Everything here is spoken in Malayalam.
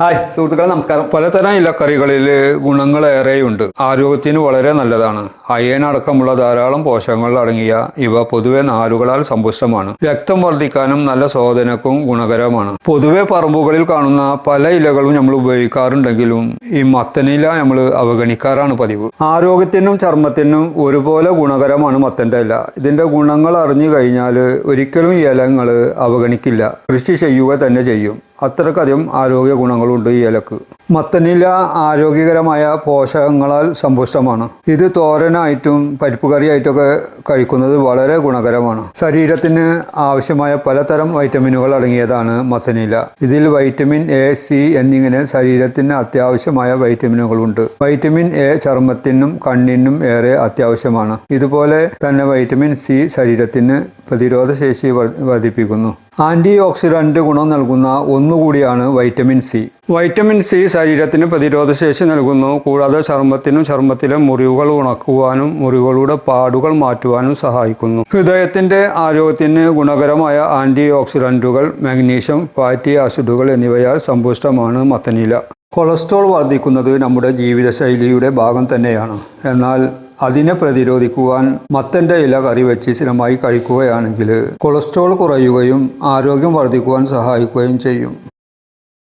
ഹായ് സുഹൃത്തുക്കളെ നമസ്കാരം. പലതരം ഇലക്കറികളിൽ ഗുണങ്ങളേറെയുണ്ട്. ആരോഗ്യത്തിന് വളരെ നല്ലതാണ്. അയേൻ അടക്കമുള്ള ധാരാളം പോഷകങ്ങൾ അടങ്ങിയ ഇവ പൊതുവെ നാരുകളാൽ സമ്പുഷ്ടമാണ്. രക്തം വർദ്ധിക്കാനും നല്ല ശോധനക്കും ഗുണകരമാണ്. പൊതുവെ പറമ്പുകളിൽ കാണുന്ന പല ഇലകളും നമ്മൾ ഉപയോഗിക്കാറുണ്ടെങ്കിലും ഈ മത്തനില നമ്മൾ അവഗണിക്കാറാണ് പതിവ്. ആരോഗ്യത്തിനും ചർമ്മത്തിനും ഒരുപോലെ ഗുണകരമാണ് മത്തന്റെ ഇല. ഇതിന്റെ ഗുണങ്ങൾ അറിഞ്ഞു കഴിഞ്ഞാൽ ഒരിക്കലും ഇലങ്ങൾ അവഗണിക്കില്ല. കൃഷി ചെയ്യുക തന്നെ ചെയ്യും. അത്രക്കധികം ആരോഗ്യ ഗുണങ്ങളുണ്ട് ഈ ഇലക്ക് മത്തനില ആരോഗ്യകരമായ പോഷകങ്ങളാൽ സമ്പുഷ്ടമാണ്. ഇത് തോരനായിട്ടും പരിപ്പ് കറിയായിട്ടൊക്കെ കഴിക്കുന്നത് വളരെ ഗുണകരമാണ്. ശരീരത്തിന് ആവശ്യമായ പലതരം വൈറ്റമിനുകൾ അടങ്ങിയതാണ് മത്തനില. ഇതിൽ വൈറ്റമിൻ എ സി എന്നിങ്ങനെ ശരീരത്തിന് അത്യാവശ്യമായ വൈറ്റമിനുകളുണ്ട്. വൈറ്റമിൻ എ ചർമ്മത്തിനും കണ്ണിനും ഏറെ അത്യാവശ്യമാണ്. ഇതുപോലെ തന്നെ വൈറ്റമിൻ സി ശരീരത്തിന് പ്രതിരോധ ശേഷി വർദ്ധിപ്പിക്കുന്നു ആന്റി ഓക്സിഡന്റ് ഗുണം നൽകുന്ന ഒന്നുകൂടിയാണ് വൈറ്റമിൻ സി. വൈറ്റമിൻ സി ശരീരത്തിന് പ്രതിരോധശേഷി നൽകുന്നു. കൂടാതെ ചർമ്മത്തിനും ചർമ്മത്തിലെ മുറിവുകൾ ഉണക്കുവാനും മുറിവുകളുടെ പാടുകൾ മാറ്റുവാനും സഹായിക്കുന്നു. ഹൃദയത്തിന്റെ ആരോഗ്യത്തിന് ഗുണകരമായ ആന്റി ഓക്സിഡന്റുകൾ മാഗ്നീഷ്യം ഫാറ്റി ആസിഡുകൾ എന്നിവയാൽ സമ്പുഷ്ടമാണ് മത്തനില. കൊളസ്ട്രോൾ വർദ്ധിക്കുന്നത് നമ്മുടെ ജീവിതശൈലിയുടെ ഭാഗം തന്നെയാണ്. എന്നാൽ അതിനെ പ്രതിരോധിക്കുവാൻ മത്തന്റെ ഇല കറി വെച്ച് സ്ഥിരമായി കഴിക്കുകയാണെങ്കിൽ കൊളസ്ട്രോൾ കുറയുകയും ആരോഗ്യം വർദ്ധിക്കുവാൻ സഹായിക്കുകയും ചെയ്യും.